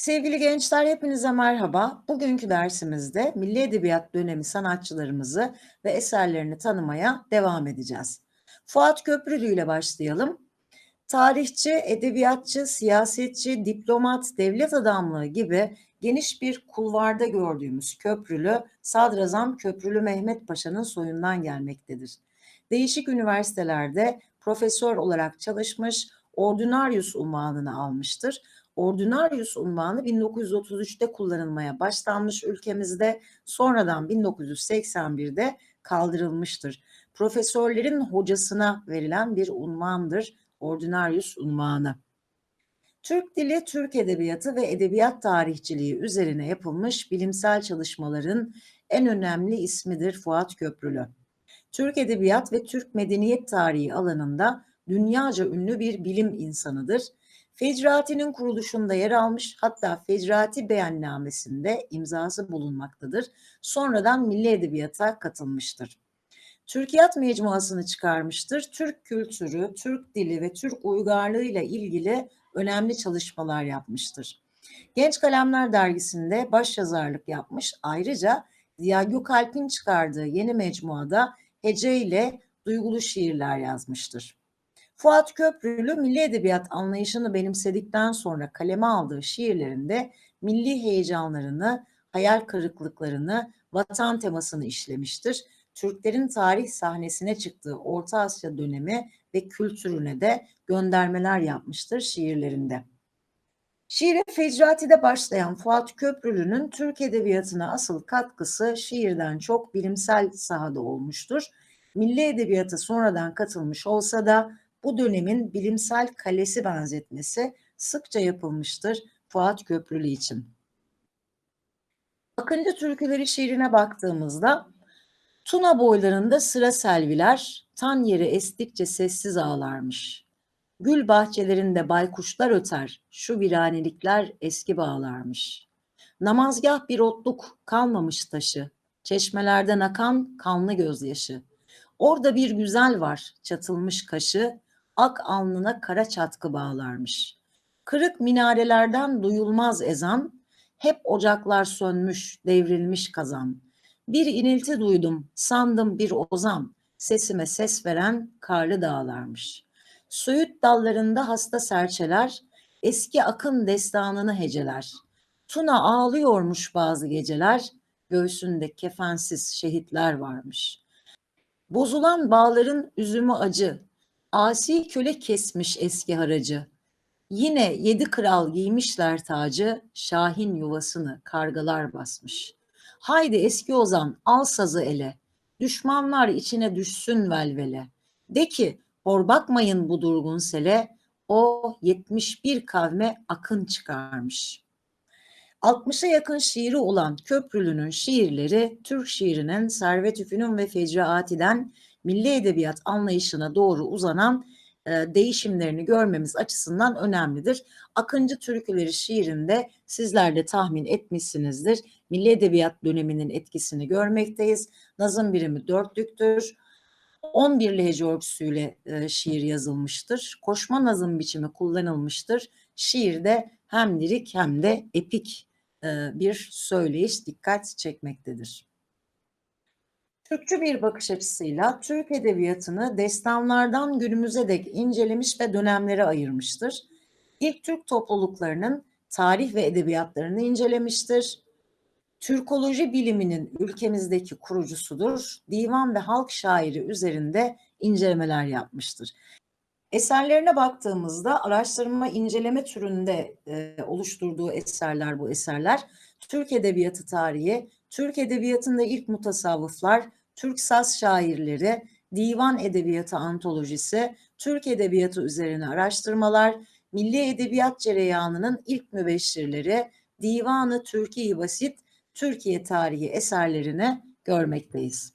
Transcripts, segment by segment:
Sevgili gençler hepinize merhaba. Bugünkü dersimizde Milli Edebiyat dönemi sanatçılarımızı ve eserlerini tanımaya devam edeceğiz. Fuat Köprülü ile başlayalım. Tarihçi, edebiyatçı, siyasetçi, diplomat, devlet adamlığı gibi geniş bir kulvarda gördüğümüz Köprülü, Sadrazam Köprülü Mehmet Paşa'nın soyundan gelmektedir. Değişik üniversitelerde profesör olarak çalışmış, ordinarius unvanını almıştır Ordinarius unvanı 1933'te kullanılmaya başlanmış ülkemizde sonradan 1981'de kaldırılmıştır. Profesörlerin hocasına verilen bir unvandır Ordinarius unvanı. Türk dili, Türk edebiyatı ve edebiyat tarihçiliği üzerine yapılmış bilimsel çalışmaların en önemli ismidir Fuat Köprülü. Türk edebiyat ve Türk medeniyet tarihi alanında dünyaca ünlü bir bilim insanıdır Fecrati'nin kuruluşunda yer almış hatta Fecrati beyannamesinde imzası bulunmaktadır. Sonradan Milli Edebiyat'a katılmıştır. Türkiyat mecmuasını çıkarmıştır. Türk kültürü, Türk dili ve Türk uygarlığı ile ilgili önemli çalışmalar yapmıştır. Genç Kalemler dergisinde başyazarlık yapmış. Ayrıca Ziya Gökalp'in çıkardığı yeni mecmuada hece ile duygulu şiirler yazmıştır. Fuat Köprülü milli edebiyat anlayışını benimsedikten sonra kaleme aldığı şiirlerinde milli heyecanlarını, hayal kırıklıklarını, vatan temasını işlemiştir. Türklerin tarih sahnesine çıktığı Orta Asya dönemi ve kültürüne de göndermeler yapmıştır şiirlerinde. Şiire Fecrati'de başlayan Fuat Köprülü'nün Türk edebiyatına asıl katkısı şiirden çok bilimsel sahada olmuştur. Milli edebiyata sonradan katılmış olsa da bu dönemin bilimsel kalesi benzetmesi sıkça yapılmıştır Fuat Köprülü için. Akıncı türküleri şiirine baktığımızda Tuna boylarında sıra selviler, tan yeri estikçe sessiz ağlarmış. Gül bahçelerinde baykuşlar öter, şu viranelikler eski bağlarmış. Namazgah bir otluk kalmamış taşı, çeşmelerden akan kanlı gözyaşı. Orada bir güzel var, çatılmış kaşı, ak alnına kara çatkı bağlarmış. Kırık minarelerden duyulmaz ezan, hep ocaklar sönmüş, devrilmiş kazan. Bir inilti duydum, sandım bir ozan, sesime ses veren karlı dağlarmış. Söğüt dallarında hasta serçeler, eski akın destanını heceler. Tuna ağlıyormuş bazı geceler, göğsünde kefensiz şehitler varmış. Bozulan bağların üzümü acı, Asi köle kesmiş eski haracı. Yine yedi kral giymişler tacı, Şahin yuvasını kargalar basmış. Haydi eski ozan al sazı ele, düşmanlar içine düşsün velvele. De ki hor bakmayın bu durgun sele, o 71 kavme akın çıkarmış. 60'a yakın şiiri olan Köprülü'nün şiirleri Türk şiirinin Servet Üfünün ve Fecraati'den milli edebiyat anlayışına doğru uzanan e, değişimlerini görmemiz açısından önemlidir. Akıncı türküleri şiirinde sizler de tahmin etmişsinizdir. Milli edebiyat döneminin etkisini görmekteyiz. Nazım birimi dörtlüktür. 11 hece ölçüsüyle e, şiir yazılmıştır. Koşma nazım biçimi kullanılmıştır. Şiirde hem lirik hem de epik e, bir söyleyiş dikkat çekmektedir. Türkçü bir bakış açısıyla Türk edebiyatını destanlardan günümüze dek incelemiş ve dönemlere ayırmıştır. İlk Türk topluluklarının tarih ve edebiyatlarını incelemiştir. Türkoloji biliminin ülkemizdeki kurucusudur. Divan ve halk şairi üzerinde incelemeler yapmıştır. Eserlerine baktığımızda araştırma inceleme türünde e, oluşturduğu eserler bu eserler. Türk Edebiyatı tarihi, Türk Edebiyatı'nda ilk mutasavvıflar, Türk saz şairleri, divan edebiyatı antolojisi, Türk edebiyatı üzerine araştırmalar, milli edebiyat cereyanının ilk mübeşşirleri, Divanı Türkiye Basit, Türkiye tarihi eserlerini görmekteyiz.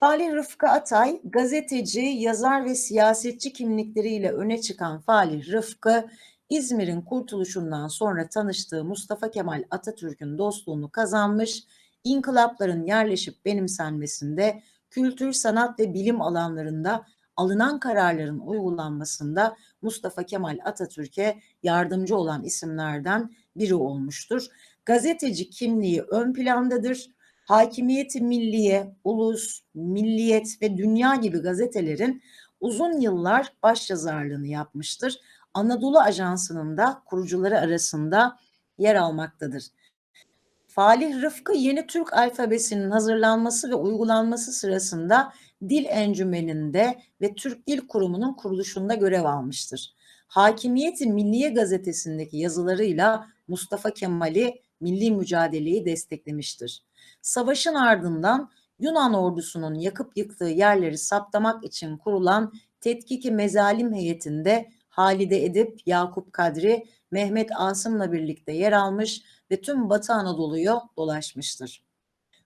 Falih Rıfkı Atay, gazeteci, yazar ve siyasetçi kimlikleriyle öne çıkan Falih Rıfkı, İzmir'in kurtuluşundan sonra tanıştığı Mustafa Kemal Atatürk'ün dostluğunu kazanmış inkılapların yerleşip benimsenmesinde kültür, sanat ve bilim alanlarında alınan kararların uygulanmasında Mustafa Kemal Atatürk'e yardımcı olan isimlerden biri olmuştur. Gazeteci kimliği ön plandadır. Hakimiyeti Milliye, Ulus, Milliyet ve Dünya gibi gazetelerin uzun yıllar başyazarlığını yapmıştır. Anadolu Ajansı'nın da kurucuları arasında yer almaktadır. Falih Rıfkı yeni Türk alfabesinin hazırlanması ve uygulanması sırasında Dil Encümeni'nde ve Türk Dil Kurumu'nun kuruluşunda görev almıştır. Hakimiyeti Milliye gazetesindeki yazılarıyla Mustafa Kemal'i milli mücadeleyi desteklemiştir. Savaşın ardından Yunan ordusunun yakıp yıktığı yerleri saptamak için kurulan Tetkiki Mezalim heyetinde Halide Edip, Yakup Kadri, Mehmet Asım'la birlikte yer almış ve tüm Batı Anadolu'yu dolaşmıştır.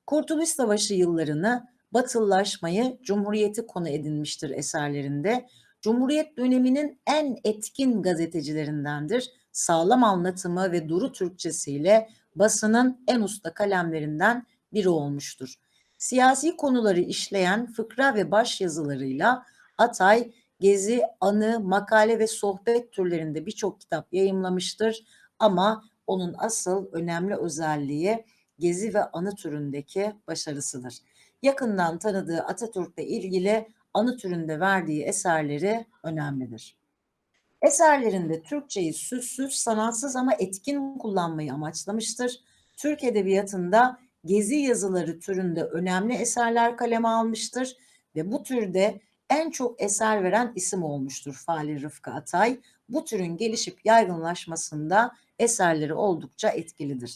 Kurtuluş Savaşı yıllarını batılılaşmayı Cumhuriyeti konu edinmiştir eserlerinde. Cumhuriyet döneminin en etkin gazetecilerindendir. Sağlam anlatımı ve duru Türkçesiyle basının en usta kalemlerinden biri olmuştur. Siyasi konuları işleyen fıkra ve baş yazılarıyla Atay, gezi, anı, makale ve sohbet türlerinde birçok kitap yayımlamıştır. Ama onun asıl önemli özelliği gezi ve anı türündeki başarısıdır. Yakından tanıdığı Atatürk'le ilgili anı türünde verdiği eserleri önemlidir. Eserlerinde Türkçeyi süssüz, sanatsız ama etkin kullanmayı amaçlamıştır. Türk Edebiyatı'nda gezi yazıları türünde önemli eserler kaleme almıştır ve bu türde en çok eser veren isim olmuştur Fali Rıfkı Atay. Bu türün gelişip yaygınlaşmasında eserleri oldukça etkilidir.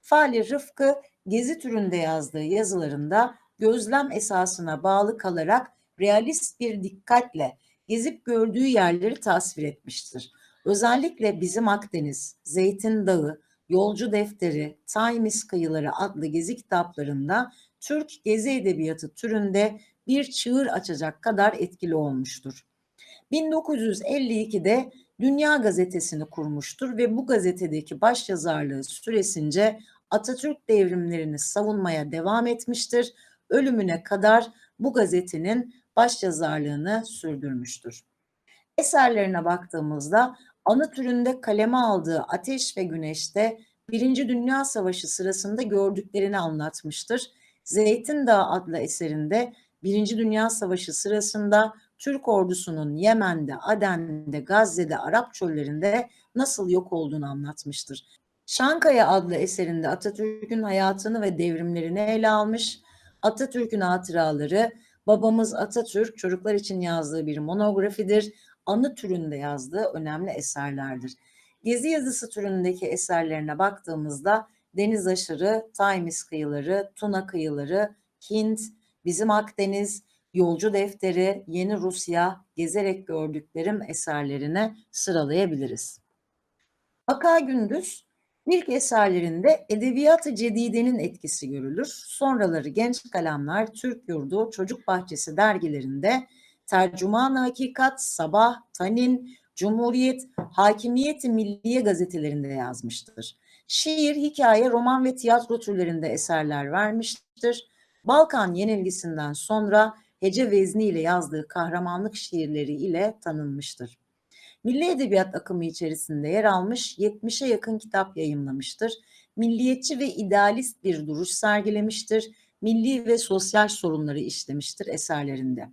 Fali Rıfkı gezi türünde yazdığı yazılarında gözlem esasına bağlı kalarak realist bir dikkatle gezip gördüğü yerleri tasvir etmiştir. Özellikle Bizim Akdeniz, Zeytin Dağı, Yolcu Defteri, Times Kıyıları adlı gezi kitaplarında Türk gezi edebiyatı türünde bir çığır açacak kadar etkili olmuştur. 1952'de Dünya Gazetesi'ni kurmuştur ve bu gazetedeki başyazarlığı süresince Atatürk devrimlerini savunmaya devam etmiştir. Ölümüne kadar bu gazetenin başyazarlığını sürdürmüştür. Eserlerine baktığımızda anı türünde kaleme aldığı Ateş ve Güneş'te Birinci Dünya Savaşı sırasında gördüklerini anlatmıştır. Zeytin Dağı adlı eserinde Birinci Dünya Savaşı sırasında Türk ordusunun Yemen'de, Aden'de, Gazze'de, Arap çöllerinde nasıl yok olduğunu anlatmıştır. Şankaya adlı eserinde Atatürk'ün hayatını ve devrimlerini ele almış. Atatürk'ün hatıraları babamız Atatürk çocuklar için yazdığı bir monografidir. Anı türünde yazdığı önemli eserlerdir. Gezi yazısı türündeki eserlerine baktığımızda Deniz Aşırı, Times Kıyıları, Tuna Kıyıları, Hint, Bizim Akdeniz, Yolcu Defteri, Yeni Rusya, gezerek gördüklerim eserlerine sıralayabiliriz. Aka Gündüz ilk eserlerinde Edebiyat-ı Cedide'nin etkisi görülür. Sonraları Genç Kalemler, Türk Yurdu, Çocuk Bahçesi dergilerinde Tercüman Hakikat, Sabah, Tanin, Cumhuriyet, Hakimiyeti Milliye gazetelerinde yazmıştır. Şiir, hikaye, roman ve tiyatro türlerinde eserler vermiştir. Balkan yenilgisinden sonra hece vezni ile yazdığı kahramanlık şiirleri ile tanınmıştır. Milli Edebiyat akımı içerisinde yer almış 70'e yakın kitap yayımlamıştır. Milliyetçi ve idealist bir duruş sergilemiştir. Milli ve sosyal sorunları işlemiştir eserlerinde.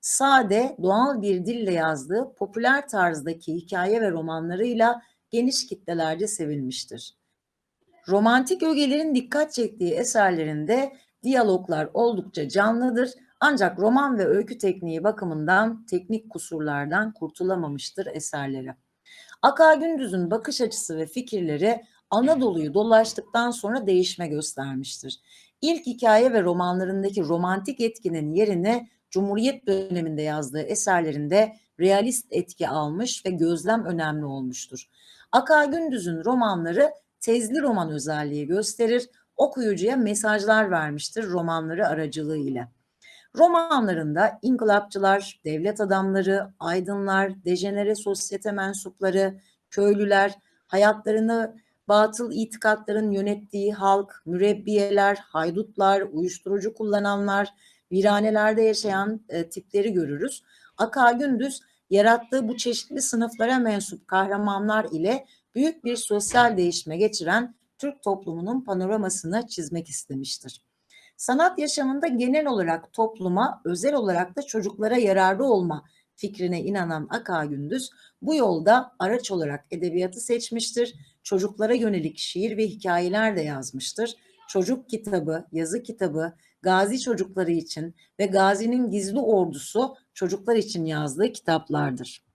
Sade, doğal bir dille yazdığı popüler tarzdaki hikaye ve romanlarıyla geniş kitlelerce sevilmiştir. Romantik ögelerin dikkat çektiği eserlerinde diyaloglar oldukça canlıdır ancak roman ve öykü tekniği bakımından teknik kusurlardan kurtulamamıştır eserleri. Aka Gündüz'ün bakış açısı ve fikirleri Anadolu'yu dolaştıktan sonra değişme göstermiştir. İlk hikaye ve romanlarındaki romantik etkinin yerini Cumhuriyet döneminde yazdığı eserlerinde realist etki almış ve gözlem önemli olmuştur. Aka Gündüz'ün romanları tezli roman özelliği gösterir, okuyucuya mesajlar vermiştir romanları aracılığıyla. Romanlarında inkılapçılar, devlet adamları, aydınlar, dejenere sosyete mensupları, köylüler, hayatlarını batıl itikatların yönettiği halk, mürebbiyeler, haydutlar, uyuşturucu kullananlar, viranelerde yaşayan e, tipleri görürüz. Aka Gündüz yarattığı bu çeşitli sınıflara mensup kahramanlar ile büyük bir sosyal değişime geçiren Türk toplumunun panoramasını çizmek istemiştir. Sanat yaşamında genel olarak topluma, özel olarak da çocuklara yararlı olma fikrine inanan Aka Gündüz bu yolda araç olarak edebiyatı seçmiştir. Çocuklara yönelik şiir ve hikayeler de yazmıştır. Çocuk kitabı, yazı kitabı, gazi çocukları için ve Gazi'nin gizli ordusu çocuklar için yazdığı kitaplardır.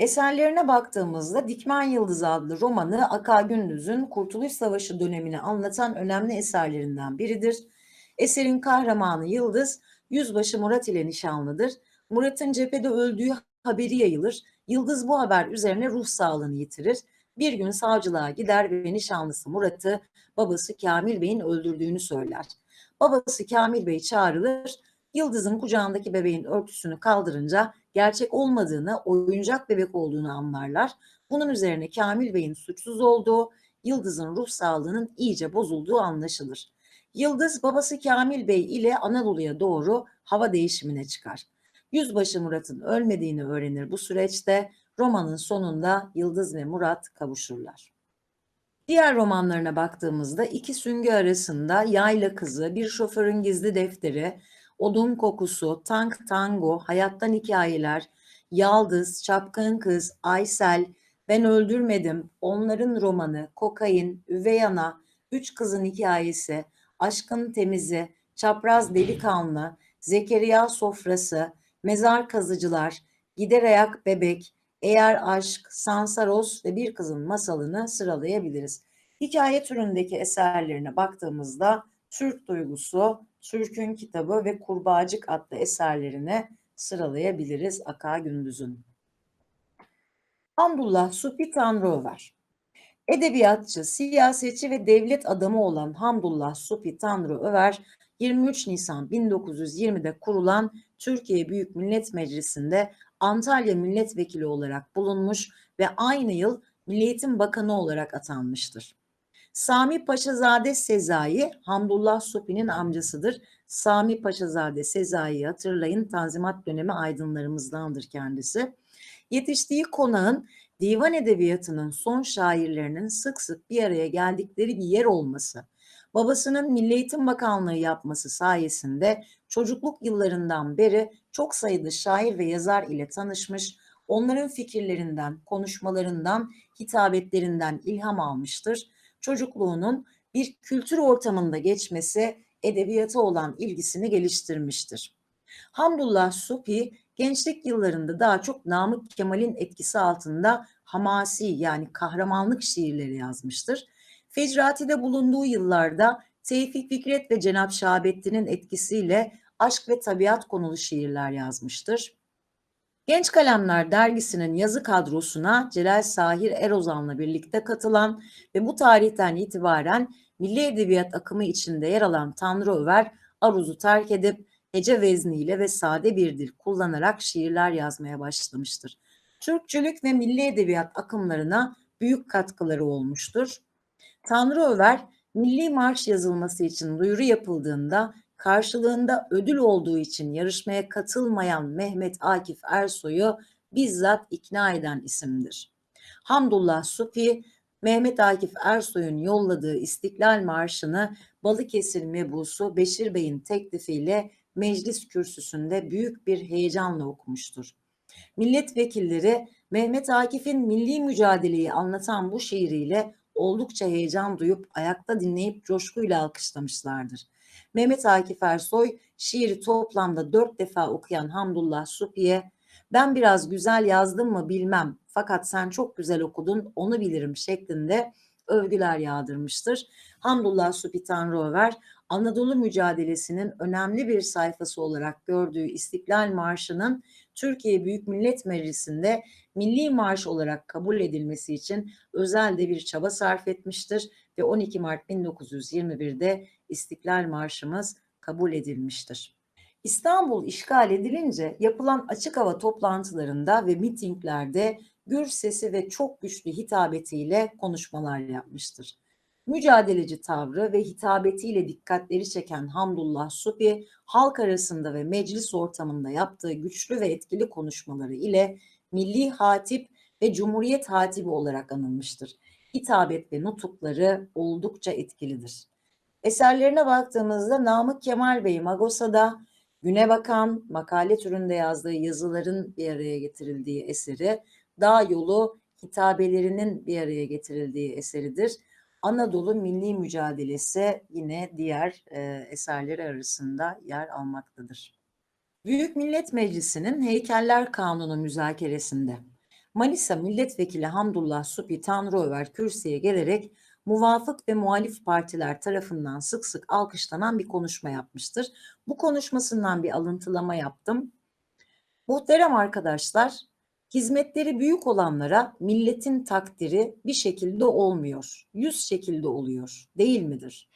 Eserlerine baktığımızda Dikmen Yıldız adlı romanı Aka Gündüz'ün Kurtuluş Savaşı dönemini anlatan önemli eserlerinden biridir. Eserin kahramanı Yıldız, Yüzbaşı Murat ile nişanlıdır. Murat'ın cephede öldüğü haberi yayılır. Yıldız bu haber üzerine ruh sağlığını yitirir. Bir gün savcılığa gider ve nişanlısı Murat'ı babası Kamil Bey'in öldürdüğünü söyler. Babası Kamil Bey çağrılır. Yıldız'ın kucağındaki bebeğin örtüsünü kaldırınca gerçek olmadığını, oyuncak bebek olduğunu anlarlar. Bunun üzerine Kamil Bey'in suçsuz olduğu, Yıldız'ın ruh sağlığının iyice bozulduğu anlaşılır. Yıldız babası Kamil Bey ile Anadolu'ya doğru hava değişimine çıkar. Yüzbaşı Murat'ın ölmediğini öğrenir bu süreçte. Romanın sonunda Yıldız ve Murat kavuşurlar. Diğer romanlarına baktığımızda iki süngü arasında Yayla Kızı, Bir Şoförün Gizli Defteri, Odun Kokusu, Tank Tango, Hayattan Hikayeler, Yaldız, Çapkın Kız, Aysel, Ben Öldürmedim, Onların Romanı, Kokain, Üvey Ana, Üç Kızın Hikayesi, Aşkın Temizi, Çapraz Delikanlı, Zekeriya Sofrası, Mezar Kazıcılar, Gider Ayak Bebek, Eğer Aşk, Sansaros ve Bir Kızın Masalını sıralayabiliriz. Hikaye türündeki eserlerine baktığımızda Türk Duygusu, Türk'ün Kitabı ve Kurbağacık adlı eserlerini sıralayabiliriz Aka Gündüz'ün. Hamdullah Supi Tanrıöver Edebiyatçı, siyasetçi ve devlet adamı olan Hamdullah Supi Tanrıöver 23 Nisan 1920'de kurulan Türkiye Büyük Millet Meclisi'nde Antalya Milletvekili olarak bulunmuş ve aynı yıl Milli Eğitim Bakanı olarak atanmıştır. Sami Paşazade Sezai, Hamdullah Supi'nin amcasıdır. Sami Paşazade Sezai'yi hatırlayın, Tanzimat dönemi aydınlarımızdandır kendisi. Yetiştiği konağın divan edebiyatının son şairlerinin sık sık bir araya geldikleri bir yer olması, babasının Milli Eğitim Bakanlığı yapması sayesinde çocukluk yıllarından beri çok sayıda şair ve yazar ile tanışmış, onların fikirlerinden, konuşmalarından, hitabetlerinden ilham almıştır. Çocukluğunun bir kültür ortamında geçmesi edebiyata olan ilgisini geliştirmiştir. Hamdullah Supi gençlik yıllarında daha çok Namık Kemal'in etkisi altında hamasi yani kahramanlık şiirleri yazmıştır. Fecrati'de bulunduğu yıllarda Tevfik Fikret ve Cenap Şahabettin'in etkisiyle aşk ve tabiat konulu şiirler yazmıştır. Genç Kalemler dergisinin yazı kadrosuna Celal Sahir Erozan'la birlikte katılan ve bu tarihten itibaren milli edebiyat akımı içinde yer alan Tanrı Över, Aruz'u terk edip hece vezniyle ve sade bir dil kullanarak şiirler yazmaya başlamıştır. Türkçülük ve milli edebiyat akımlarına büyük katkıları olmuştur. Tanrı Över, milli marş yazılması için duyuru yapıldığında karşılığında ödül olduğu için yarışmaya katılmayan Mehmet Akif Ersoy'u bizzat ikna eden isimdir. Hamdullah Sufi, Mehmet Akif Ersoy'un yolladığı İstiklal Marşı'nı Balıkesir mebusu Beşir Bey'in teklifiyle meclis kürsüsünde büyük bir heyecanla okumuştur. Milletvekilleri Mehmet Akif'in milli mücadeleyi anlatan bu şiiriyle oldukça heyecan duyup ayakta dinleyip coşkuyla alkışlamışlardır. Mehmet Akif Ersoy şiiri toplamda dört defa okuyan Hamdullah Supi'ye ben biraz güzel yazdım mı bilmem fakat sen çok güzel okudun onu bilirim şeklinde övgüler yağdırmıştır. Hamdullah Supi Tanrıöver Anadolu mücadelesinin önemli bir sayfası olarak gördüğü İstiklal Marşı'nın Türkiye Büyük Millet Meclisi'nde milli marş olarak kabul edilmesi için özel de bir çaba sarf etmiştir ve 12 Mart 1921'de İstiklal Marşımız kabul edilmiştir. İstanbul işgal edilince yapılan açık hava toplantılarında ve mitinglerde gür sesi ve çok güçlü hitabetiyle konuşmalar yapmıştır. Mücadeleci tavrı ve hitabetiyle dikkatleri çeken Hamdullah Supi, halk arasında ve meclis ortamında yaptığı güçlü ve etkili konuşmaları ile Milli Hatip ve Cumhuriyet Hatibi olarak anılmıştır. Hitabet ve nutukları oldukça etkilidir. Eserlerine baktığımızda Namık Kemal Bey Magosa'da Güne Bakan makale türünde yazdığı yazıların bir araya getirildiği eseri, Dağ Yolu hitabelerinin bir araya getirildiği eseridir. Anadolu Milli Mücadelesi yine diğer e, eserleri arasında yer almaktadır. Büyük Millet Meclisi'nin Heykeller Kanunu müzakeresinde Manisa Milletvekili Hamdullah Supi Tanrıöver kürsüye gelerek muvafık ve muhalif partiler tarafından sık sık alkışlanan bir konuşma yapmıştır. Bu konuşmasından bir alıntılama yaptım. Muhterem arkadaşlar, hizmetleri büyük olanlara milletin takdiri bir şekilde olmuyor, yüz şekilde oluyor, değil midir?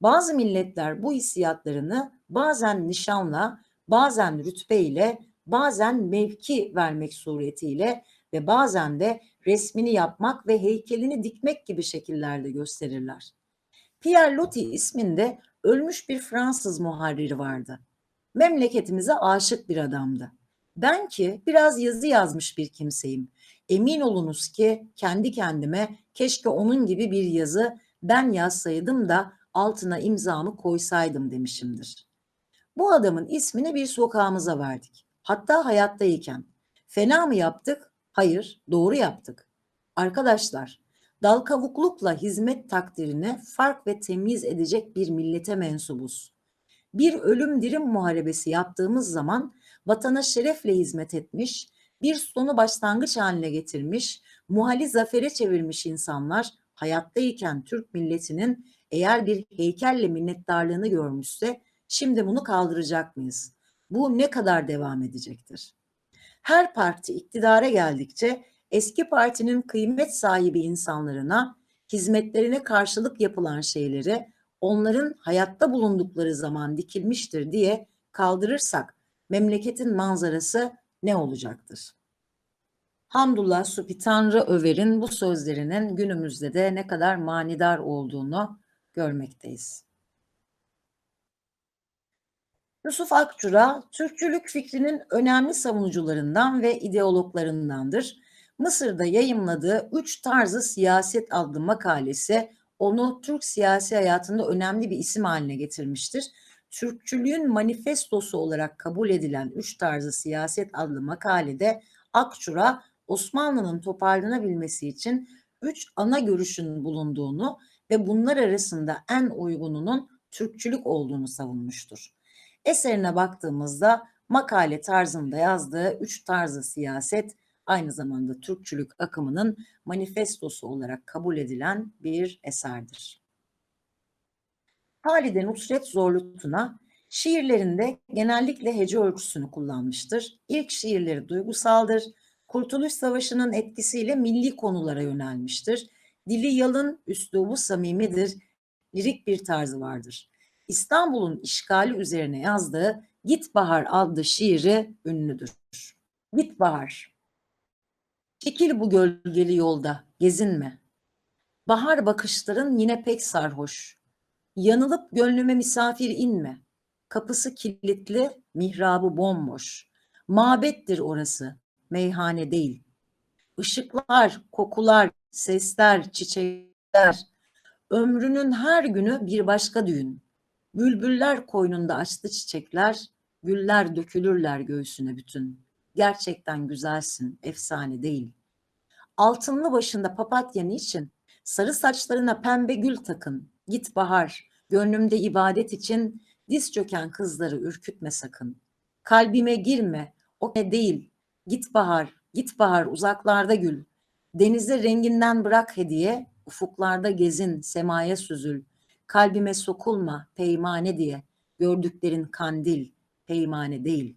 Bazı milletler bu hissiyatlarını bazen nişanla, bazen rütbeyle, bazen mevki vermek suretiyle ve bazen de resmini yapmak ve heykelini dikmek gibi şekillerde gösterirler. Pierre Loti isminde ölmüş bir Fransız muharriri vardı. Memleketimize aşık bir adamdı. Ben ki biraz yazı yazmış bir kimseyim. Emin olunuz ki kendi kendime keşke onun gibi bir yazı ben yazsaydım da altına imzamı koysaydım demişimdir. Bu adamın ismini bir sokağımıza verdik. Hatta hayattayken. Fena mı yaptık? Hayır, doğru yaptık. Arkadaşlar, dal kavuklukla hizmet takdirine fark ve temyiz edecek bir millete mensubuz. Bir ölüm dirim muharebesi yaptığımız zaman vatana şerefle hizmet etmiş, bir sonu başlangıç haline getirmiş, muhali zafere çevirmiş insanlar hayattayken Türk milletinin eğer bir heykelle minnettarlığını görmüşse şimdi bunu kaldıracak mıyız? Bu ne kadar devam edecektir? her parti iktidara geldikçe eski partinin kıymet sahibi insanlarına hizmetlerine karşılık yapılan şeyleri onların hayatta bulundukları zaman dikilmiştir diye kaldırırsak memleketin manzarası ne olacaktır? Hamdullah Supi Tanrı Över'in bu sözlerinin günümüzde de ne kadar manidar olduğunu görmekteyiz. Yusuf Akçura, Türkçülük fikrinin önemli savunucularından ve ideologlarındandır. Mısır'da yayımladığı Üç Tarzı Siyaset adlı makalesi onu Türk siyasi hayatında önemli bir isim haline getirmiştir. Türkçülüğün manifestosu olarak kabul edilen Üç Tarzı Siyaset adlı makalede Akçura, Osmanlı'nın toparlanabilmesi için üç ana görüşün bulunduğunu ve bunlar arasında en uygununun Türkçülük olduğunu savunmuştur. Eserine baktığımızda makale tarzında yazdığı üç tarzı siyaset aynı zamanda Türkçülük akımının manifestosu olarak kabul edilen bir eserdir. Halide Nusret Zorlu Tuna şiirlerinde genellikle hece ölçüsünü kullanmıştır. İlk şiirleri duygusaldır. Kurtuluş Savaşı'nın etkisiyle milli konulara yönelmiştir. Dili yalın, üslubu samimidir, lirik bir tarzı vardır. İstanbul'un işgali üzerine yazdığı Git Bahar adlı şiiri ünlüdür. Git Bahar. Çekil bu gölgeli yolda, gezinme. Bahar bakışların yine pek sarhoş. Yanılıp gönlüme misafir inme. Kapısı kilitli, mihrabı bomboş. Mabettir orası, meyhane değil. Işıklar, kokular, sesler, çiçekler. Ömrünün her günü bir başka düğün. Bülbüller koynunda açtı çiçekler, güller dökülürler göğsüne bütün. Gerçekten güzelsin, efsane değil. Altınlı başında papatya için, sarı saçlarına pembe gül takın. Git bahar, gönlümde ibadet için diz çöken kızları ürkütme sakın. Kalbime girme, o ne değil. Git bahar, git bahar uzaklarda gül. Denize renginden bırak hediye, ufuklarda gezin, semaya süzül. Kalbime sokulma peymane diye. Gördüklerin kandil, peymane değil.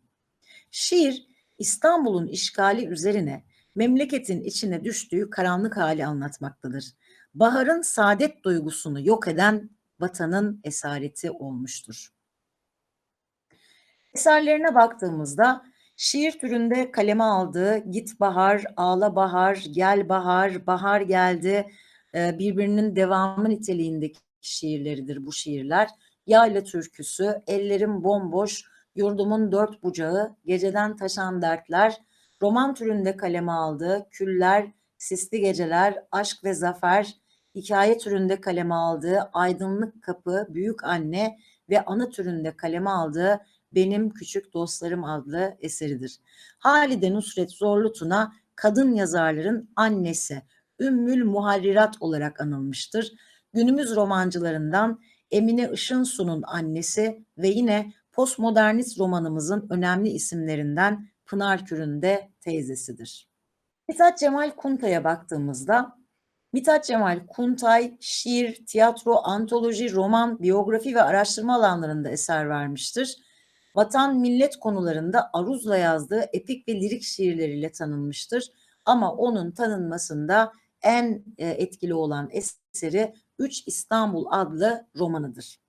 Şiir İstanbul'un işgali üzerine memleketin içine düştüğü karanlık hali anlatmaktadır. Baharın saadet duygusunu yok eden vatanın esareti olmuştur. Eserlerine baktığımızda şiir türünde kaleme aldığı Git Bahar, Ağla Bahar, Gel Bahar, Bahar Geldi, e, birbirinin devamı niteliğindeki şiirleridir bu şiirler. Yayla türküsü, ellerim bomboş, yurdumun dört bucağı, geceden taşan dertler, roman türünde kaleme aldığı Küller, Sisli Geceler, Aşk ve Zafer, hikaye türünde kaleme aldığı Aydınlık Kapı, Büyük Anne ve anı türünde kaleme aldığı Benim Küçük Dostlarım adlı eseridir. Halide Nusret Zorlu Tuna kadın yazarların annesi, Ümmül Muharrirat olarak anılmıştır. Günümüz romancılarından Emine Işınsu'nun annesi ve yine postmodernist romanımızın önemli isimlerinden Pınar Kür'ün de teyzesidir. Mithat Cemal Kuntay'a baktığımızda Mithat Cemal Kuntay şiir, tiyatro, antoloji, roman, biyografi ve araştırma alanlarında eser vermiştir. Vatan millet konularında aruzla yazdığı epik ve lirik şiirleriyle tanınmıştır. Ama onun tanınmasında en e, etkili olan eseri Üç İstanbul adlı romanıdır.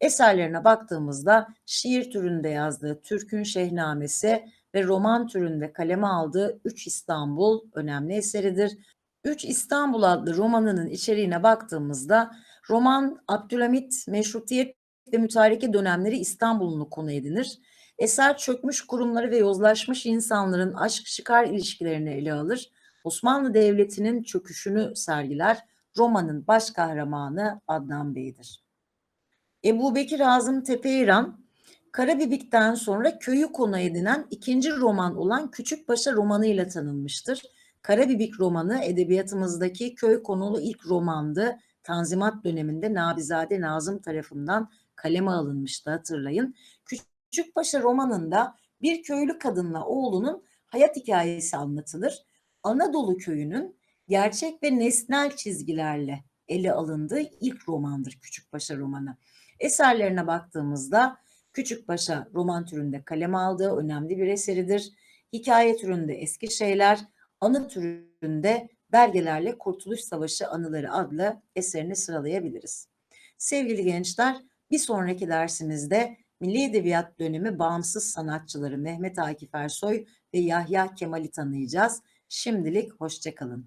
Eserlerine baktığımızda şiir türünde yazdığı Türk'ün Şehnamesi ve roman türünde kaleme aldığı Üç İstanbul önemli eseridir. Üç İstanbul adlı romanının içeriğine baktığımızda roman Abdülhamit Meşrutiyet ve mütareke dönemleri İstanbul'unu konu edinir. Eser çökmüş kurumları ve yozlaşmış insanların aşk çıkar ilişkilerini ele alır. Osmanlı Devleti'nin çöküşünü sergiler. Romanın baş kahramanı Adnan Bey'dir. Ebu Bekir Azım Tepeyran, Karabibik'ten sonra köyü konu edinen ikinci roman olan Küçük Paşa romanıyla tanınmıştır. Karabibik romanı edebiyatımızdaki köy konulu ilk romandı. Tanzimat döneminde Nabizade Nazım tarafından kaleme alınmıştı hatırlayın. Küçük Paşa romanında bir köylü kadınla oğlunun hayat hikayesi anlatılır. Anadolu köyünün gerçek ve nesnel çizgilerle ele alındığı ilk romandır Küçük Paşa romanı. Eserlerine baktığımızda Küçük Paşa roman türünde kaleme aldığı önemli bir eseridir. Hikaye türünde eski şeyler, anı türünde belgelerle Kurtuluş Savaşı anıları adlı eserini sıralayabiliriz. Sevgili gençler, bir sonraki dersimizde Milli Edebiyat dönemi bağımsız sanatçıları Mehmet Akif Ersoy ve Yahya Kemal'i tanıyacağız. Şimdilik hoşçakalın.